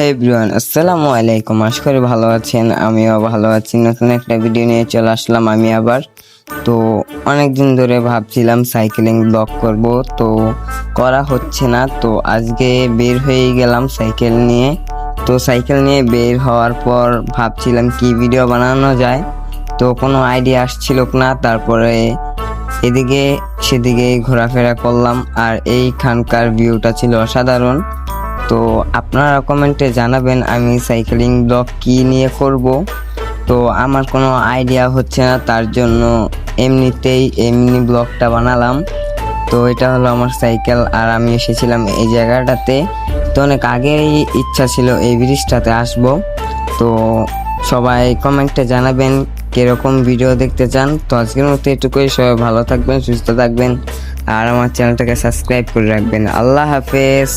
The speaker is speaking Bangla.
হে এভরিওয়ান আসসালামু আলাইকুম। ভালো আছেন, আমিও ভালো আছি। নতুন একটা ভিডিও নিয়ে চলে আসলাম আমি আবার। তো অনেক দিন ধরে ভাবছিলাম সাইকেলিং ব্লগ করব, তো করা হচ্ছে না। তো আজকে বের হয়ে গেলাম সাইকেল নিয়ে। তো সাইকেল নিয়ে বের হওয়ার পর ভাবছিলাম কি ভিডিও বানানো যায়। তো কোনো আইডিয়া আসছিল না তারপরে এদিকে সেদিকে ঘোরাফেরা করলাম। আর এইখানকার ভিউটা ছিল অসাধারণ। তো আপনারা কমেন্টে জানাবেন আমি সাইকেলিং ব্লগ কি নিয়ে করব। তো আমার কোনো আইডিয়া হচ্ছে না, তার জন্য এমনিতেই এমনি ব্লগটা বানালাম। তো এটা হলো আমার সাইকেল, আর আমি এসেছিলাম এই জায়গাটাতে। তো অনেক আগেই ইচ্ছা ছিল এই ব্রিজটাতে আসব। তো সবাই কমেন্টে জানাবেন কীরকম ভিডিও দেখতে চান। তো আজকের মতো এটুকুই, সবাই ভালো থাকবেন, সুস্থ থাকবেন, আর আমার চ্যানেলটাকে সাবস্ক্রাইব করে রাখবেন। আল্লাহ হাফেজ।